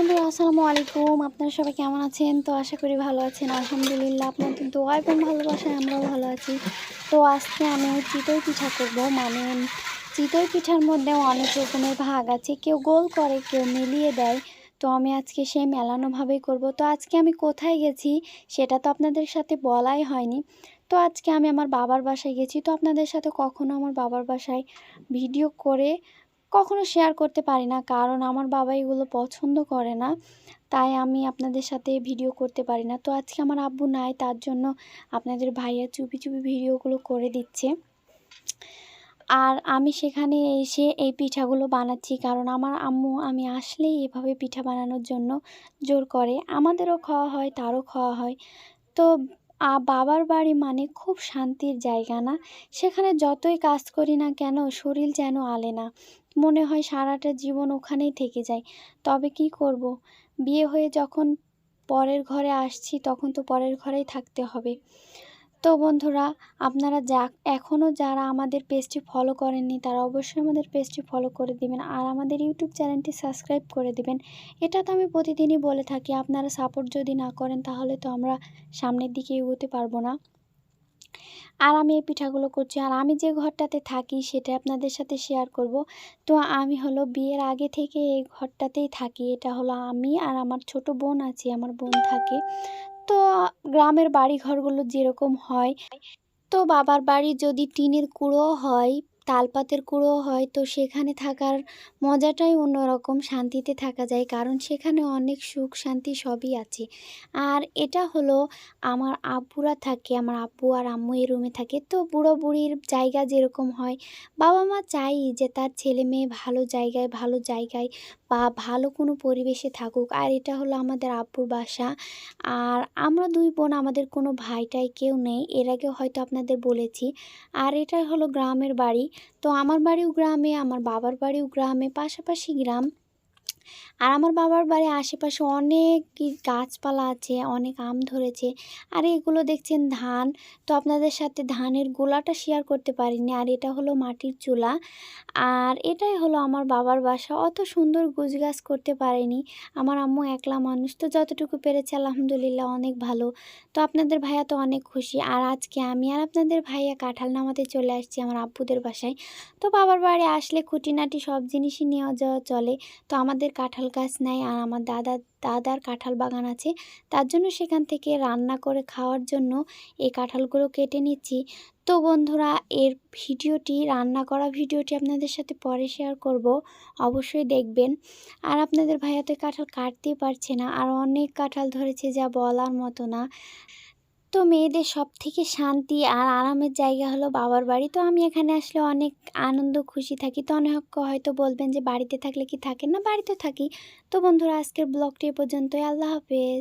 বন্ধুরা আসসালামু আলাইকুম। আপনারা সবাই কেমন আছেন? তো আশা করি ভালো আছেন। আলহামদুলিল্লাহ, আপনাদের দোয়া এবং ভালোবাসায় আমরাও ভালো আছি। তো আজকে আমি চিতই পিঠা করব। মানে চিতই পিঠার মধ্যেও অনেক রকমের ভাগ আছে। কেউ গোল করে, কেউ মিলিয়ে দেয়। তো আমি আজকে সেই মেলানোভাবেই করব। তো আজকে আমি কোথায় গেছি, সেটা তো আপনাদের সাথে বলাই হয়নি। তো আজকে আমি আমার বাবার বাসায় গেছি। তো আপনাদের সাথে কখনো আমার বাবার বাসায় ভিডিও করে কখনো শেয়ার করতে পারি না। কারণ আমার বাবা এগুলো পছন্দ করে না। তাই আমি আপনাদের সাথে ভিডিও করতে পারি না। তো আজকে আমার আব্বু নাই, তার জন্য আপনাদের ভাইয়া চুপি চুপি ভিডিওগুলো করে দিচ্ছে। আর আমি সেখানে এসে এই পিঠাগুলো বানাচ্ছি। কারণ আমার আম্মু, আমি আসলেই এভাবে পিঠা বানানোর জন্য জোর করে। আমাদেরও খাওয়া হয়, তারও খাওয়া হয়। তো বাবার বাড়ি মানে খুব শান্তির জায়গা না? সেখানে যতই কাজ করি না কেন, শরীর যেন আলে না। মনে হয় সারাটা জীবন ওখানেই থেকে যায়। তবে কি করব? বিয়ে হয়ে যখন পরের ঘরে আসছি, তখন তো পরের ঘরেই থাকতে হবে। তো বন্ধুরা, আপনারা যা এখনও যারা আমাদের পেজটি ফলো করেননি, তারা অবশ্যই আমাদের পেজটি ফলো করে দিবেন আর আমাদের ইউটিউব চ্যানেলটি সাবস্ক্রাইব করে দিবেন। এটা তো আমি প্রতিদিনই বলে থাকি, আপনারা সাপোর্ট যদি না করেন, তাহলে তো আমরা সামনের দিকে এগোতে পারব না। আর আমি এই পিঠাগুলো করছি, আর আমি যে ঘরটাতে থাকি, সেটা আপনাদের সাথে শেয়ার করব। তো আমি হলো বিয়ের আগে থেকে এই ঘরটাতেই থাকি, এটা হলো আমি আর আমার ছোট বোন আছে, আমার বোন থাকে। তো গ্রামের বাড়ি ঘরগুলো যেরকম হয় তো বাবার বাড়ি যদি টিনের কুড়ো হয় তালপাতের কুড়ো হয় তো সেখানে থাকার মজাটাই অন্যরকম শান্তিতে থাকা যায়, কারণ সেখানে অনেক সুখ শান্তি সবই আছে। আর এটা হলো আমার আব্বুরা থাকে, আমার আব্বু আর আম্মু এই রুমে থাকে। তো বুড়ো বুড়ির জায়গা যেরকম হয়, বাবা মা চাই যে তার ছেলে মেয়ে ভালো জায়গায় ভালো জায়গায় বা ভালো কোনো পরিবেশে থাকুক। আর এটা হলো আমাদের আব্বুর বাসা। আর আমরা দুই বোন, আমাদের কোনো ভাইটাই কেউ নেই। এর আগে হয়তো আপনাদের বলেছি। আর এটা হলো গ্রামের বাড়ি। তো আমার বাড়িও গ্রামে আমার বাবার বাড়িও গ্রামে পাশাপাশি গ্রাম। আর আমার বাবার বাড়ির আশেপাশে অনেক গাছপালা আছে, অনেক আম ধরেছে। আর এগুলো দেখছেন ধান। তো আপনাদের সাথে ধানের গোলাটা শেয়ার করতে পারিনি। আর এটা হলো মাটির চুলা। আর এটাই হলো আমার বাবার বাসা। অত সুন্দর গাছ করতে পারেনি। আমার আম্মু একলা মানুষ। তো যতটুকু পেরেছে আলহামদুলিল্লাহ অনেক ভালো। তো আপনাদের ভাইয়া তো অনেক খুশি। আর আজকে আমি আর আপনাদের ভাইয়া কাঁঠাল নামাতে চলে আসছি আমার আব্বুদের বাসায়। তো বাবার বাড়ি আসলে খুঁটিনাটি সব জিনিসই নেওয়া যাওয়া চলে। তো আমাদের কাঁঠাল গাছ নেয় আর আমার দাদা, দাদার কাঁঠাল বাগান আছে। তার জন্য সেখান থেকে রান্না করে খাওয়ার জন্য এই কাঁঠালগুলো কেটে নিচ্ছি। তো বন্ধুরা, এর ভিডিওটি, রান্না করা ভিডিওটি আপনাদের সাথে পরে শেয়ার করব। অবশ্যই দেখবেন। আর আপনাদের ভাইয়া তো কাঁঠাল কাটতেই পারছে না। আর অনেক কাঁঠাল ধরেছে যা বলার মতো না। তো মেয়েদের সব থেকে শান্তি আর আরামের জায়গা হলো বাবার বাড়ি। তো আমি এখানে আসলে অনেক আনন্দ, খুশি থাকি। তো অনেক হয়তো বলবেন যে, বাড়িতে থাকলে কি থাকেন না বাড়িতে থাকি। তো বন্ধুরা, আজকের ব্লগটি এ পর্যন্তই। আল্লাহ হাফেজ।